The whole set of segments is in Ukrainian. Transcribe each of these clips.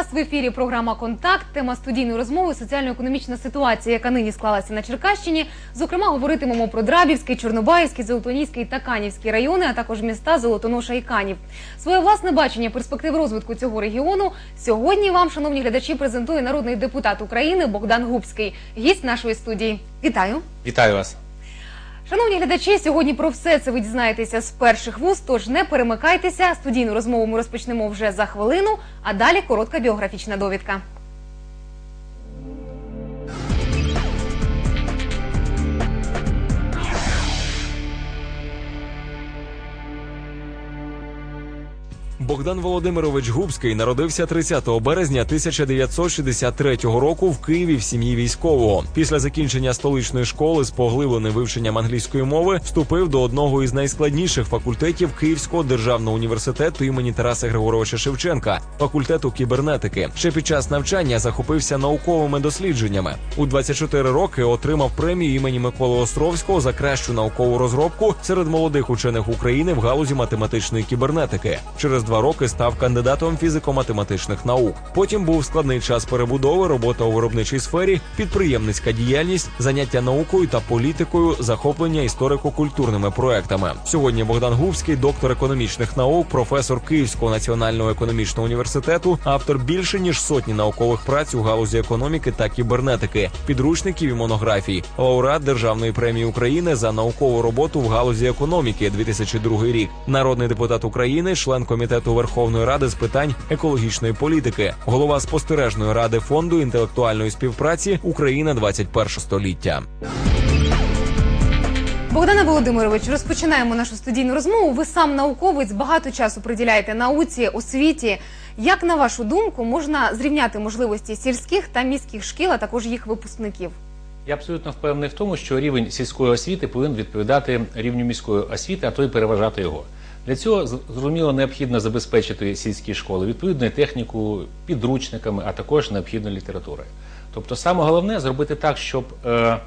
Вас в ефірі. Програма Контакт. Тема студійної розмови соціально-економічна ситуація, яка нині склалася на Черкащині. Зокрема, говоритимемо про Драбівський, Чорнобаївський, Золотоніський та Канівський райони, а також міста Золотоноша і Канів. Своє власне бачення перспектив розвитку цього регіону сьогодні вам, шановні глядачі, презентує народний депутат України Богдан Губський, гість нашої студії. Вітаю. Вітаю вас. Шановні глядачі, сьогодні про все це ви дізнаєтеся з перших вуст, тож не перемикайтеся. Студійну розмову ми розпочнемо вже за хвилину, а далі коротка біографічна довідка. Богдан Володимирович Губський народився 30 березня 1963 року в Києві в сім'ї військового. Після закінчення столичної школи з поглибленим вивченням англійської мови вступив до одного із найскладніших факультетів Київського державного університету імені Тараса Григоровича Шевченка, факультету кібернетики. Ще під час навчання захопився науковими дослідженнями. У 24 роки отримав премію імені Миколи Островського за кращу наукову розробку серед молодих учених України в галузі математичної кібернетики. Через два роки став кандидатом фізико-математичних наук. Потім був складний час перебудови, робота у виробничій сфері, підприємницька діяльність, заняття наукою та політикою, захоплення історико-культурними проектами. Сьогодні Богдан Губський, доктор економічних наук, професор Київського національного економічного університету, автор більше ніж сотні наукових праць у галузі економіки та кібернетики, підручників і монографій, лауреат Державної премії України за наукову роботу в галузі економіки 2002 рік, народний депутат України, член комітету Верховної Ради з питань екологічної політики, голова спостережної ради фонду інтелектуальної співпраці Україна 21 століття. Богдане Володимирович, розпочинаємо нашу студійну розмову. Ви сам науковець, багато часу приділяєте науці, освіті. Як на вашу думку можна зрівняти можливості сільських та міських шкіл, а також їх випускників? Я абсолютно впевнений в тому, що рівень сільської освіти повинен відповідати рівню міської освіти, а то й переважати його. Для цього зрозуміло необхідно забезпечити сільські школи відповідною технікою, підручниками, а також необхідною літературою. Тобто, саме головне зробити так, щоб е,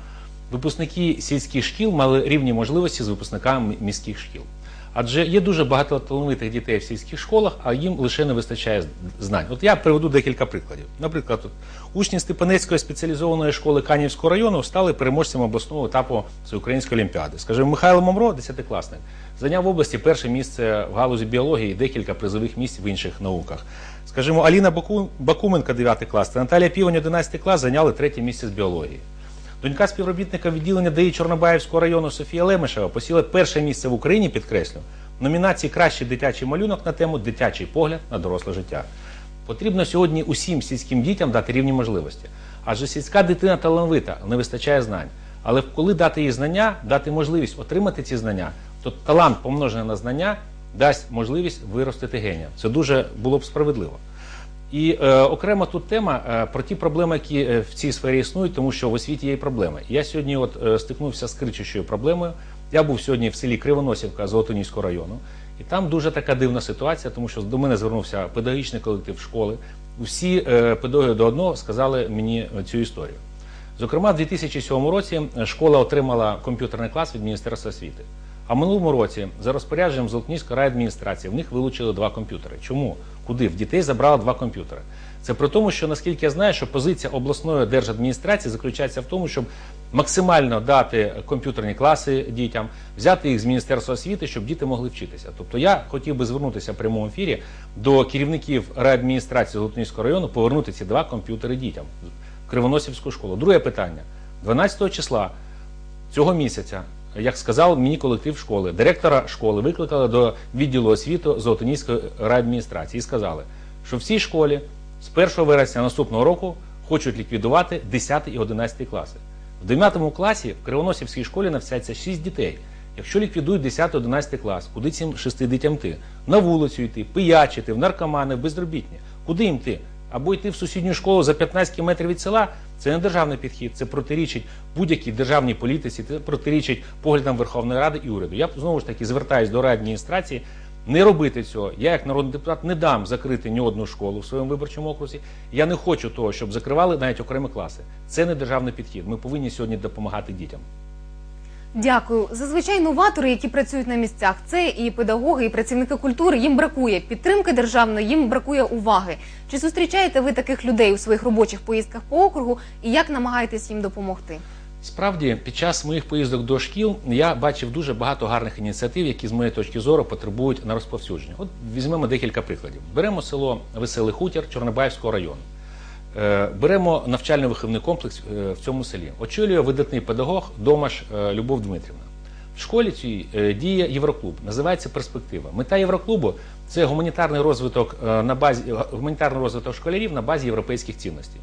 випускники сільських шкіл мали рівні можливості з випускниками міських шкіл. Адже є дуже багато талановитих дітей в сільських школах, а їм лише не вистачає знань. От я приведу декілька прикладів. Наприклад, от, учні Степанецької спеціалізованої школи Канівського району стали переможцями обласного етапу всеукраїнської олімпіади. Скажімо, Михайло Момро, десятикласник, зайняв в області перше місце в галузі біології і декілька призових місць в інших науках. Скажімо, Аліна Баку... Бакуменка, 9 клас, та Наталія Півень, 11 клас, зайняли третє місце з біології. Донька співробітника відділення ДАІ Чорнобаївського району Софія Лемешева посіла перше місце в Україні, підкреслю, в номінації Кращий дитячий малюнок на тему Дитячий погляд на доросле життя. Потрібно сьогодні усім сільським дітям дати рівні можливості. Адже сільська дитина талановита, не вистачає знань. Але коли дати їй знання, дати можливість отримати ці знання, то талант, помножений на знання, дасть можливість виростити генія. Це дуже було б справедливо. І е, окремо тут тема е, про ті проблеми, які е, в цій сфері існують, тому що в освіті є проблеми. Я сьогодні от е, стикнувся з кричущою проблемою. Я був сьогодні в селі Кривоносівка Золотоніського району, і там дуже така дивна ситуація, тому що до мене звернувся педагогічний колектив школи. Усі е, педагоги до одного сказали мені цю історію. Зокрема, в 2007 році школа отримала комп'ютерний клас від Міністерства освіти. А минулому році за розпорядженням Золотніської райадміністрації в них вилучили два комп'ютери. Чому? Куди? В дітей забрали два комп'ютери. Це при тому, що наскільки я знаю, що позиція обласної держадміністрації заключається в тому, щоб максимально дати комп'ютерні класи дітям, взяти їх з Міністерства освіти, щоб діти могли вчитися. Тобто я хотів би звернутися в прямому ефірі до керівників райадміністрації Золотніського району повернути ці два комп'ютери дітям в Кривоносівську школу. Друге питання: 12 числа цього місяця як сказав мені колектив школи, директора школи викликали до відділу освіти Золотоніської райадміністрації і сказали, що в цій школі з 1 вересня наступного року хочуть ліквідувати 10 і 11 класи. В 9 класі в Кривоносівській школі навчається 6 дітей. Якщо ліквідують 10-11 клас, куди цим 6 дітям йти? На вулицю йти, пиячити, в наркомани, в безробітні. Куди їм йти? Або йти в сусідню школу за 15 кілометрів від села, це не державний підхід, це протирічить будь-якій державній політиці, це протирічить поглядам Верховної Ради і уряду. Я знову ж таки звертаюся до райадміністрації не робити цього. Я, як народний депутат, не дам закрити ні одну школу в своєму виборчому окрузі. Я не хочу того, щоб закривали навіть окремі класи. Це не державний підхід. Ми повинні сьогодні допомагати дітям. Дякую. Зазвичай новатори, які працюють на місцях, це і педагоги, і працівники культури. Їм бракує підтримки державної, їм бракує уваги. Чи зустрічаєте ви таких людей у своїх робочих поїздках по округу і як намагаєтесь їм допомогти? Справді, під час моїх поїздок до шкіл я бачив дуже багато гарних ініціатив, які з моєї точки зору потребують на розповсюдження. От візьмемо декілька прикладів. Беремо село Веселий Хутір Чорнобаївського району. Е, Беремо навчально-виховний комплекс е, в цьому селі. Очолює видатний педагог Домаш е, Любов Дмитрівна. В школі цій діє Євроклуб, називається Перспектива. Мета Євроклубу це гуманітарний розвиток на базі гуманітарний розвиток школярів на базі європейських цінностей.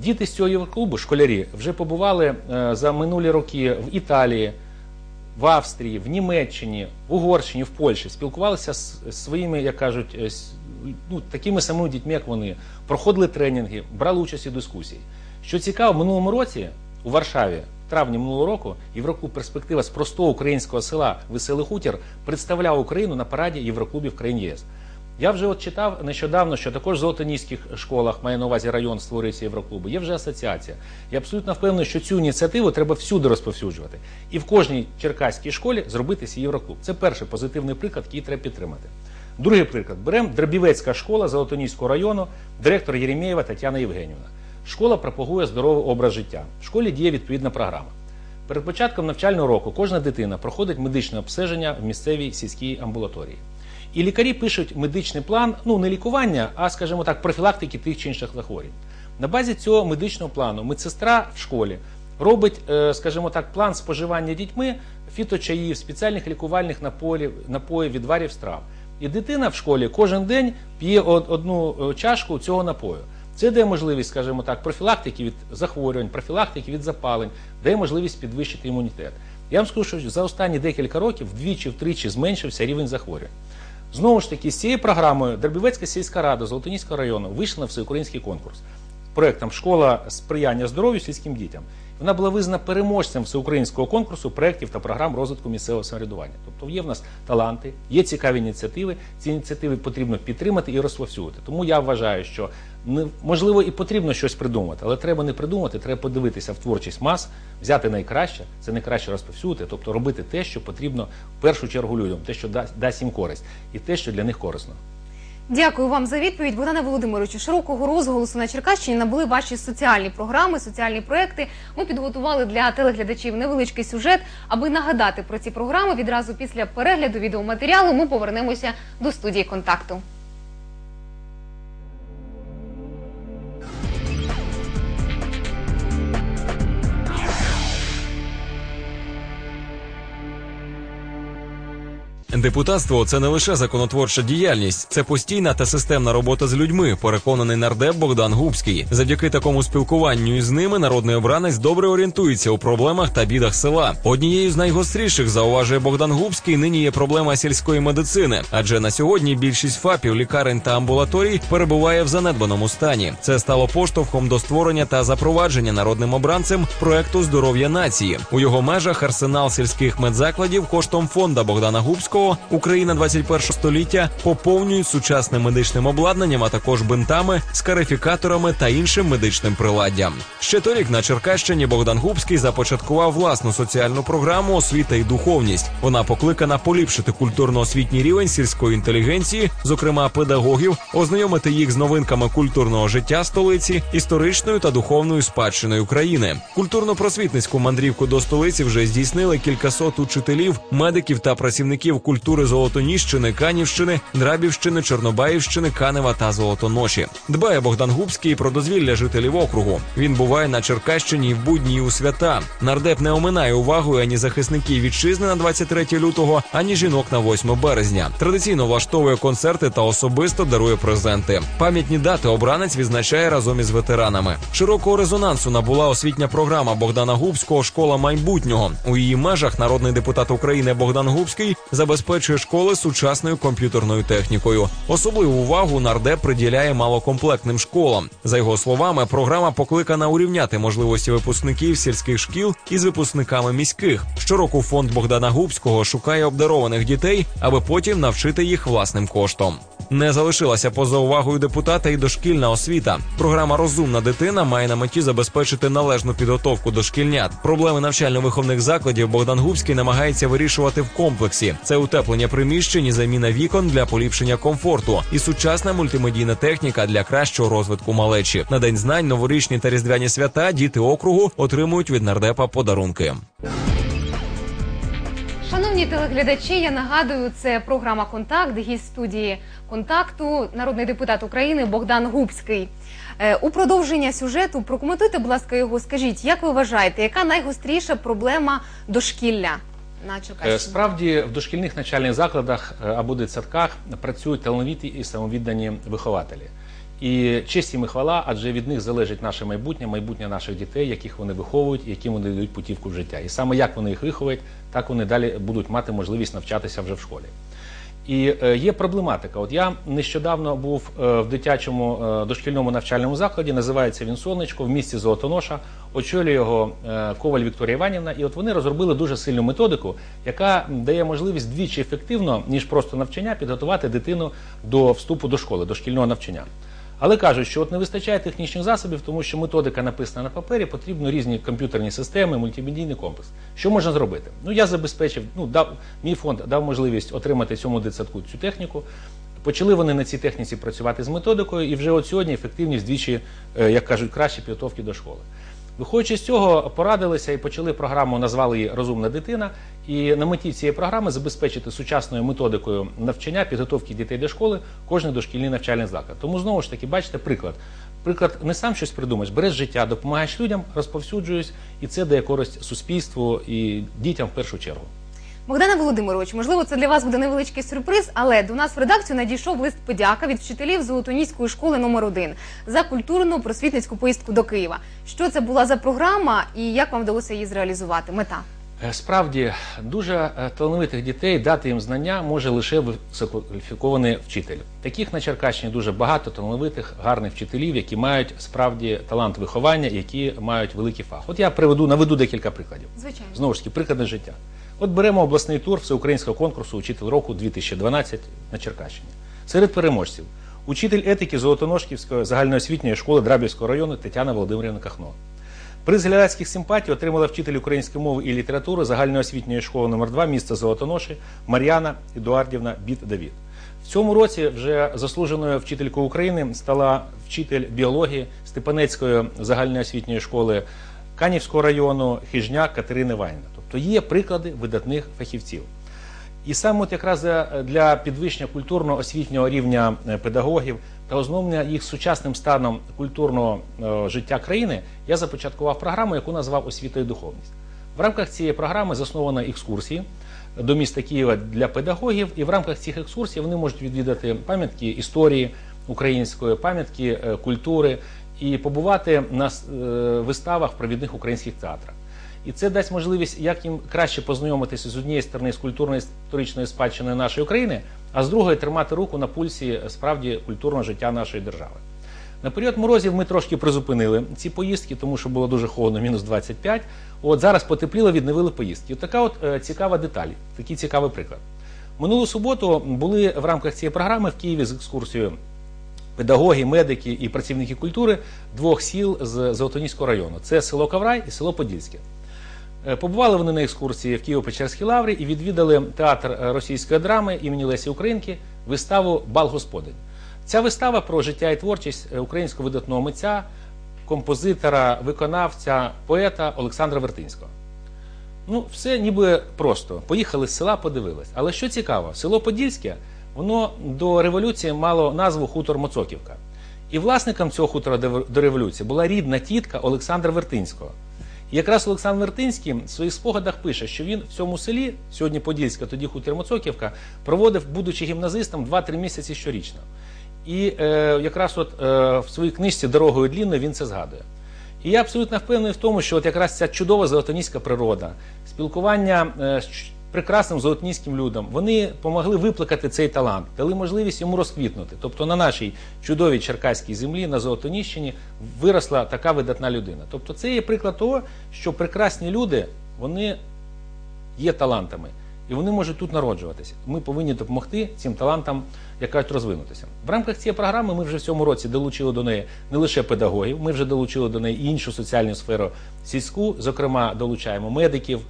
Діти з цього євроклубу, школярі, вже побували за минулі роки в Італії, в Австрії, в Німеччині, в Угорщині, в Польщі, спілкувалися з своїми, як кажуть, е, ну, такими самими дітьми, як вони, проходили тренінги, брали участь у дискусії. Що цікаво, в минулому році у Варшаві, в травні минулого року, Євроклуб перспектива з простого українського села Веселий Хутір представляв Україну на параді Євроклубів країн ЄС. Я вже от читав нещодавно, що також в золотоніських школах, має на увазі район створюється Євроклубу, є вже асоціація. Я абсолютно впевнений, що цю ініціативу треба всюди розповсюджувати. І в кожній черкаській школі зробити свій Євроклуб. Це перший позитивний приклад, який треба підтримати. Другий приклад. Беремо Дробівецька школа Золотоніського району, директор Єремєєва Тетяна Євгенівна. Школа пропагує здоровий образ життя. В школі діє відповідна програма. Перед початком навчального року кожна дитина проходить медичне обстеження в місцевій сільській амбулаторії. І лікарі пишуть медичний план, ну не лікування, а скажімо так, профілактики тих чи інших захворювань. На базі цього медичного плану медсестра в школі робить, е, скажімо так, план споживання дітьми фіточаїв, спеціальних лікувальних напоїв, напоїв, відварів страв. І дитина в школі кожен день п'є одну е, чашку цього напою. Це дає можливість, скажімо так, профілактики від захворювань, профілактики від запалень, дає можливість підвищити імунітет. Я вам скажу, що за останні декілька років вдвічі-втричі зменшився рівень захворювань. Знову ж таки, з цією програмою Дербівецька сільська рада Золотоніського району вийшла на всеукраїнський конкурс проектом Школа сприяння здоров'ю сільським дітям. Вона була визнана переможцем всеукраїнського конкурсу проєктів та програм розвитку місцевого самоврядування. Тобто є в нас таланти, є цікаві ініціативи. Ці ініціативи потрібно підтримати і розповсюдити. Тому я вважаю, що можливо і потрібно щось придумати, але треба не придумати, треба подивитися в творчість мас, взяти найкраще, це найкраще розповсюдити, тобто робити те, що потрібно в першу чергу людям, те, що дасть їм користь, і те, що для них корисно. Дякую вам за відповідь, Богдане Володимировичу. Широкого розголосу на Черкащині набули ваші соціальні програми, соціальні проекти. Ми підготували для телеглядачів невеличкий сюжет, аби нагадати про ці програми. Відразу після перегляду відеоматеріалу ми повернемося до студії контакту. Депутатство це не лише законотворча діяльність, це постійна та системна робота з людьми. Переконаний нардеп Богдан Губський. Завдяки такому спілкуванню із ними народний обранець добре орієнтується у проблемах та бідах села. Однією з найгостріших зауважує Богдан Губський. Нині є проблема сільської медицини, адже на сьогодні більшість ФАПів, лікарень та амбулаторій перебуває в занедбаному стані. Це стало поштовхом до створення та запровадження народним обранцем проекту здоров'я нації. У його межах арсенал сільських медзакладів коштом фонда Богдана Губського Україна 21 століття поповнюють сучасним медичним обладнанням, а також бинтами, скарифікаторами та іншим медичним приладдям. Ще торік на Черкащині Богдан Губський започаткував власну соціальну програму Освіта і духовність. Вона покликана поліпшити культурно-освітній рівень сільської інтелігенції, зокрема педагогів, ознайомити їх з новинками культурного життя столиці, історичною та духовною спадщиною України. Культурно-просвітницьку мандрівку до столиці вже здійснили кількасот учителів, медиків та працівників культури Золотоніщини, Канівщини, Драбівщини, Чорнобаївщини, Канева та Золотоноші. Дбає Богдан Губський про дозвілля жителів округу. Він буває на Черкащині і в будні і у свята. Нардеп не оминає увагою ані захисників вітчизни на 23 лютого, ані жінок на 8 березня. Традиційно влаштовує концерти та особисто дарує презенти. Пам'ятні дати обранець відзначає разом із ветеранами. Широкого резонансу набула освітня програма Богдана Губського Школа майбутнього. У її межах народний депутат України Богдан Губський забезпечує школи сучасною комп'ютерною технікою. Особливу увагу нардеп приділяє малокомплектним школам. За його словами, програма покликана урівняти можливості випускників сільських шкіл із випускниками міських. Щороку фонд Богдана Губського шукає обдарованих дітей, аби потім навчити їх власним коштом. Не залишилася поза увагою депутата і дошкільна освіта. Програма Розумна дитина має на меті забезпечити належну підготовку дошкільнят. Проблеми навчально-виховних закладів Богдан Губський намагається вирішувати в комплексі. Це утеплення приміщень, заміна вікон для поліпшення комфорту і сучасна мультимедійна техніка для кращого розвитку малечі. На день знань, новорічні та різдвяні свята діти округу отримують від нардепа подарунки. Шановні телеглядачі, я нагадую, це програма Контакт. Гість студії контакту, народний депутат України Богдан Губський. Е, У продовження сюжету прокоментуйте, будь ласка, його. Скажіть, як ви вважаєте, яка найгостріша проблема дошкілля на Е, Справді в дошкільних навчальних закладах е, або дитсадках працюють талановиті і самовіддані вихователі. І честь їм і хвала, адже від них залежить наше майбутнє, майбутнє наших дітей, яких вони виховують, яким вони дають путівку в життя. І саме як вони їх виховують, так вони далі будуть мати можливість навчатися вже в школі. І е, є проблематика. От я нещодавно був е, в дитячому е, дошкільному навчальному закладі, називається він Сонечко в місті Золотоноша. Очолює його Коваль Вікторія Іванівна. І от вони розробили дуже сильну методику, яка дає можливість двічі ефективно, ніж просто навчання, підготувати дитину до вступу до школи, до шкільного навчання. Але кажуть, що от не вистачає технічних засобів, тому що методика написана на папері, потрібно різні комп'ютерні системи, мультимедійний комплекс. Що можна зробити? Ну я забезпечив, ну дав мій фонд дав можливість отримати цьому дитсадку цю техніку. Почали вони на цій техніці працювати з методикою, і вже от сьогодні ефективність двічі, е, як кажуть, краще підготовки до школи. Виходячи з цього, порадилися і почали програму, назвали її Розумна дитина. І на меті цієї програми забезпечити сучасною методикою навчання, підготовки дітей до школи кожний дошкільний навчальний заклад. Тому знову ж таки, бачите, приклад. Приклад не сам щось придумаєш, береш життя, допомагаєш людям, розповсюджуєш, і це дає користь суспільству і дітям в першу чергу. Богдане Володимирович, можливо, це для вас буде невеличкий сюрприз, але до нас в редакцію надійшов лист подяка від вчителів Золотоніської школи номер 1 за культурну просвітницьку поїздку до Києва. Що це була за програма і як вам вдалося її зреалізувати? Мета. Е, Справді дуже е, талановитих дітей дати їм знання може лише висококваліфікований вчитель. Таких на Черкащині дуже багато талановитих, гарних вчителів, які мають справді талант виховання, які мають великий фах. От я приведу наведу декілька прикладів. Звичайно. Знову ж таки, приклади життя. От беремо обласний тур всеукраїнського конкурсу Учитель року 2012 на Черкащині. Серед переможців учитель етики Золотоножківської загальноосвітньої школи Драбівського району Тетяна Володимирівна Кахно. Приз глядацьких симпатій отримала вчитель української мови і літератури загальноосвітньої школи номер 2 міста Золотоноші Мар'яна Едуардівна Біт Давід. В цьому році вже заслуженою вчителькою України стала вчитель біології Степанецької загальноосвітньої школи Канівського району Хижняк Катерина Вайна. Тобто є приклади видатних фахівців. І саме от якраз для підвищення культурно-освітнього рівня е, педагогів та ознайомлення їх сучасним станом культурного е, життя країни я започаткував програму, яку назвав Освіта і духовність. В рамках цієї програми засновано екскурсії до міста Києва для педагогів, і в рамках цих екскурсій вони можуть відвідати пам'ятки історії української, пам'ятки е, культури і побувати на виставах в провідних українських театрах. І це дасть можливість як їм краще познайомитися з однієї сторони з культурною історичною спадщиною нашої країни, а з другої тримати руку на пульсі справді культурного життя нашої держави. На період морозів ми трошки призупинили ці поїздки, тому що було дуже холодно, мінус 25. От зараз потепліло, відновили поїздки. От така от е, цікава деталь, такий цікавий приклад. Минулу суботу були в рамках цієї програми в Києві з екскурсією педагоги, медики і працівники культури двох сіл з Золотоніського району. Це село Каврай і село Подільське. Е, Побували вони на екскурсії в Києво-Печерській лаврі і відвідали театр е, російської драми імені Лесі Українки виставу Бал Господень. Ця вистава про життя і творчість е, українського видатного митця, композитора, виконавця, поета Олександра Вертинського. Ну, все ніби просто. Поїхали з села, подивились. Але що цікаво, село Подільське, воно до революції мало назву хутор Моцоківка. І власником цього хутора до до революції була рідна тітка Олександра Вертинського. Якраз Олександр Вертинський в своїх спогадах пише, що він в цьому селі, сьогодні Подільська, тоді хутір Моцоківка, проводив, будучи гімназистом, 2-3 місяці щорічно. І е, якраз от е, в своїй книжці Дорогою длінною він це згадує. І я абсолютно впевнений в тому, що от якраз ця чудова золотоніська природа, спілкування е, з прекрасним золотоніським людом, вони помогли виплакати цей талант, дали можливість йому розквітнути. Тобто на нашій чудовій черкаській землі, на Золотоніщині, виросла така видатна людина. Тобто це є приклад того, що прекрасні люди, вони є талантами. і вони можуть тут народжуватися. Ми повинні допомогти цим талантам, як кажуть, розвинутися. В рамках цієї програми ми вже в цьому році долучили до неї не лише педагогів, ми вже долучили до неї іншу соціальну сферу сільську. Зокрема, долучаємо медиків,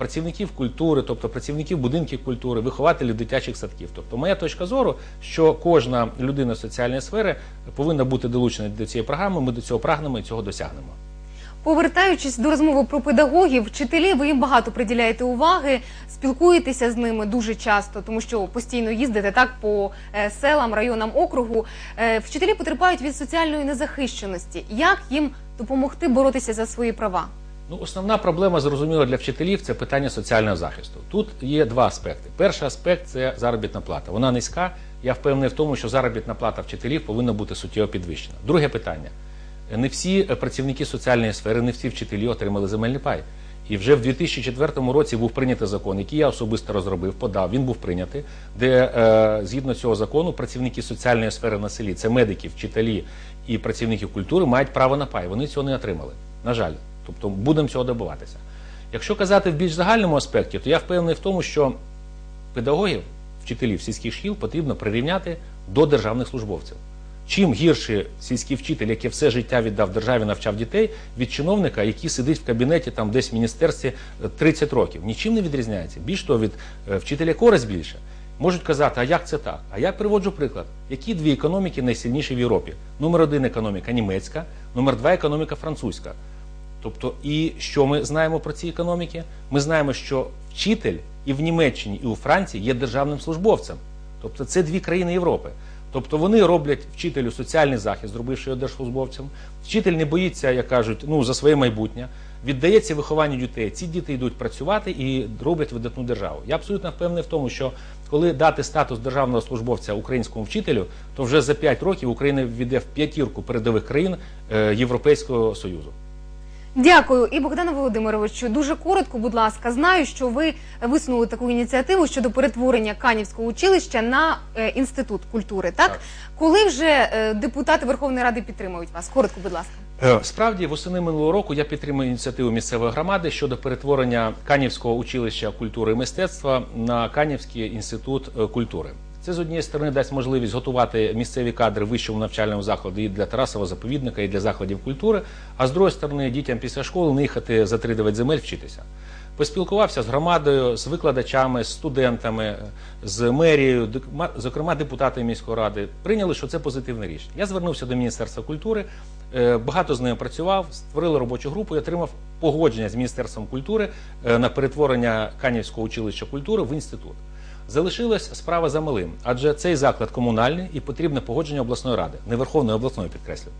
працівників культури, тобто працівників будинків культури, вихователів дитячих садків. Тобто, моя точка зору, що кожна людина соціальної сфери повинна бути долучена до цієї програми. Ми до цього прагнемо і цього досягнемо. Повертаючись до розмови про педагогів, вчителі, ви їм багато приділяєте уваги, спілкуєтеся з ними дуже часто, тому що постійно їздите так по е, селам, районам округу. Е, вчителі потерпають від соціальної незахищеності. Як їм допомогти боротися за свої права? Ну, основна проблема, зрозуміло, для вчителів це питання соціального захисту. Тут є два аспекти. Перший аспект це заробітна плата. Вона низька. Я впевнений в тому, що заробітна плата вчителів повинна бути суттєво підвищена. Друге питання: не всі е, працівники соціальної сфери, не всі вчителі отримали земельний пай. І вже в 2004 році був прийнятий закон, який я особисто розробив, подав. Він був прийнятий, де е, згідно цього закону працівники соціальної сфери на селі, це медики, вчителі і працівники культури, мають право на пай. Вони цього не отримали. На жаль, тобто будемо цього добиватися. Якщо казати в більш загальному аспекті, то я впевнений в тому, що педагогів, вчителів сільських шкіл потрібно прирівняти до державних службовців. Чим гірше сільський вчитель, який все життя віддав державі, навчав дітей, від чиновника, який сидить в кабінеті там десь в міністерстві е, 30 років, нічим не відрізняється. Більш того, від е, вчителя користь більше. Можуть казати, а як це так? А я приводжу приклад. Які дві економіки найсильніші в Європі? Номер один економіка німецька, номер два економіка французька. Тобто, і що ми знаємо про ці економіки? Ми знаємо, що вчитель і в Німеччині, і у Франції є державним службовцем. Тобто це дві країни Європи. Тобто вони роблять вчителю соціальний захист, зробивши його держслужбовцем. Вчитель не боїться, як кажуть, ну за своє майбутнє, віддається вихованню дітей. Ці діти йдуть працювати і роблять видатну державу. Я абсолютно впевнений в тому, що коли дати статус державного службовця українському вчителю, то вже за 5 років Україна ввійде в п'ятірку передових країн е, Європейського Союзу. Дякую. І Богдане Володимировичу, дуже коротко, будь ласка, знаю, що ви висунули таку ініціативу щодо перетворення Канівського училища на е, інститут культури. Так? Так. коли вже е, депутати Верховної Ради підтримують вас? Коротко, будь ласка. Е, Справді, восени минулого року я підтримую ініціативу місцевої громади щодо перетворення Канівського училища культури і мистецтва на Канівський інститут е, культури. Це з однієї сторони дасть можливість готувати місцеві кадри вищому навчальному закладі і для Тарасового заповідника, і для закладів культури. А з другої сторони, дітям після школи не їхати за 3-9 земель вчитися. Поспілкувався з громадою, з викладачами, з студентами, з мерією, зокрема депутати міської ради, прийняли, що це позитивне рішення. Я звернувся до Міністерства культури, е, багато з ними працював, створили робочу групу і отримав погодження з Міністерством культури е, на перетворення Канівського училища культури в інститут. Залишилась справа за малим, адже цей заклад комунальний і потрібне погодження обласної ради, не Верховної обласної підкреслю.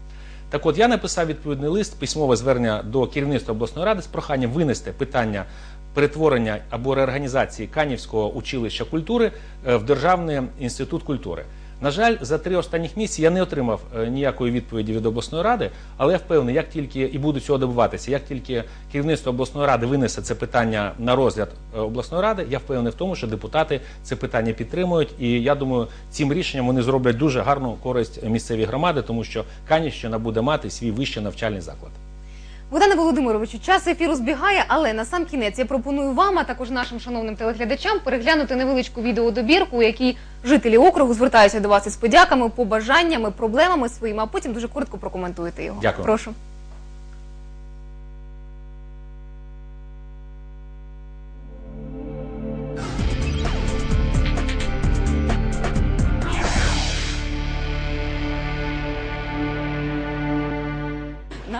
Так от я написав відповідний лист, письмове звернення до керівництва обласної ради з проханням винести питання перетворення або реорганізації Канівського училища культури е, в Державний інститут культури. На жаль, за три останніх місяці я не отримав е, ніякої відповіді від обласної ради, але я впевнений, як тільки і буду цього добиватися, як тільки керівництво обласної ради винесе це питання на розгляд е, обласної ради, я впевнений в тому, що депутати це питання підтримують. І я думаю, цим рішенням вони зроблять дуже гарну користь місцевій громади, тому що Канівщина буде мати свій вищий навчальний заклад. Богдане Володимировичу, час ефіру збігає, але на сам кінець я пропоную вам, а також нашим шановним телеглядачам переглянути невеличку відеодобірку, у якій жителі округу звертаються до вас із подяками, побажаннями, проблемами своїми, а потім дуже коротко прокоментуєте його. Дякую. Прошу.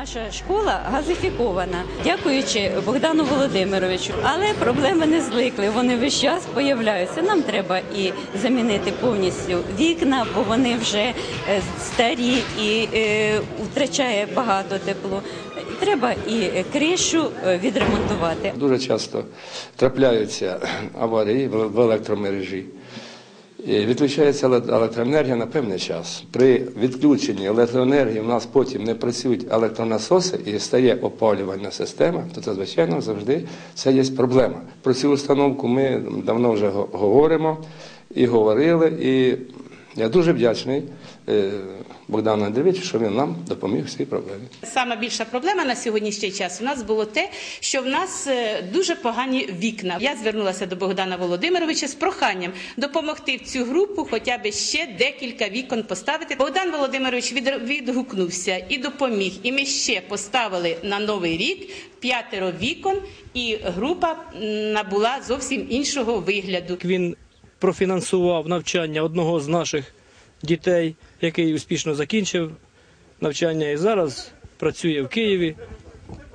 Наша школа газифікована, дякуючи Богдану Володимировичу. Але проблеми не зникли. Вони весь час появляються. Нам треба і замінити повністю вікна, бо вони вже е, старі і е, втрачає багато тепло. Треба і кришу е, відремонтувати. Дуже часто трапляються аварії в в електромережі. І Відключається електроенергія на певний час. При відключенні електроенергії у нас потім не працюють електронасоси і стає опалювальна система, то це, звичайно, завжди це є проблема. Про цю установку ми давно вже го- говоримо і говорили. І Я дуже вдячний е, Богдану Андрійовичу, що він нам допоміг в цій проблемі. Сама більша проблема на сьогоднішній час у нас було те, що в нас е, дуже погані вікна. Я звернулася до Богдана Володимировича з проханням допомогти в цю групу хоча б ще декілька вікон поставити. Богдан Володимирович від- відгукнувся і допоміг. І ми ще поставили на новий рік п'ятеро вікон, і група набула зовсім іншого вигляду. Він профінансував навчання одного з наших дітей, який успішно закінчив навчання і зараз працює в Києві.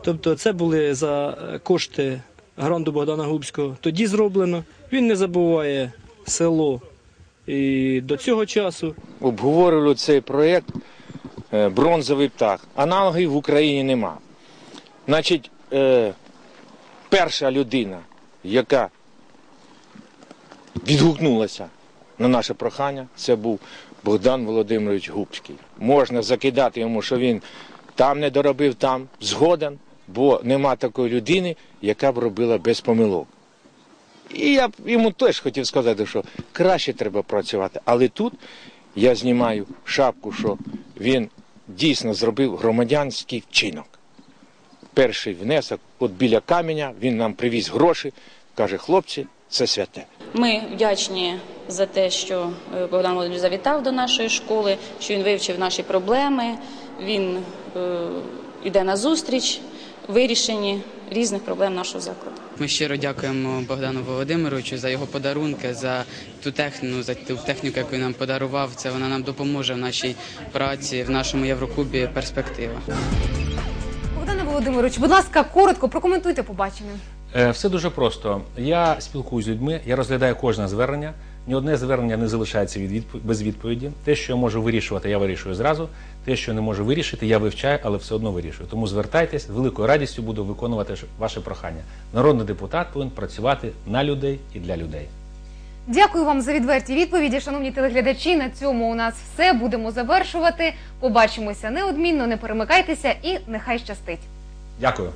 Тобто це були за е, кошти гранду Богдана Губського. Тоді зроблено. Він не забуває село і до цього часу. обговорювали цей проєкт е, бронзовий птах. Аналогів в Україні нема. Значить, е, перша людина, яка відгукнулася на наше прохання, це був Богдан Володимирович Губський. Можна закидати йому, що він там не доробив, там згоден, бо нема такої людини, яка б робила без помилок. І я б йому теж хотів сказати, що краще треба працювати. Але тут я знімаю шапку, що він дійсно зробив громадянський вчинок. Перший внесок, от біля каменя, він нам привіз гроші, каже, хлопці, це святе. Ми вдячні за те, що е, Богдан Володимирович завітав до нашої школи, що він вивчив наші проблеми. Він е, йде на зустріч вирішенні різних проблем нашого закладу. Ми щиро дякуємо Богдану Володимировичу за його подарунки, за ту техніку, за ту техніку, яку він нам подарував. Це вона нам допоможе в нашій праці, в нашому Єврокубі перспектива. Богдане Володимирович, будь ласка, коротко прокоментуйте побачене. Е, Все дуже просто. Я спілкуюсь з людьми, я розглядаю кожне звернення. Ні одне звернення не залишається від без відповіді. Те, що я можу вирішувати, я вирішую зразу. Те, що не можу вирішити, я вивчаю, але все одно вирішую. Тому звертайтесь, з великою радістю буду виконувати ваше прохання. Народний депутат повинен працювати на людей і для людей. Дякую вам за відверті відповіді, шановні телеглядачі. На цьому у нас все. Будемо завершувати. Побачимося неодмінно, не перемикайтеся і нехай щастить. Дякую.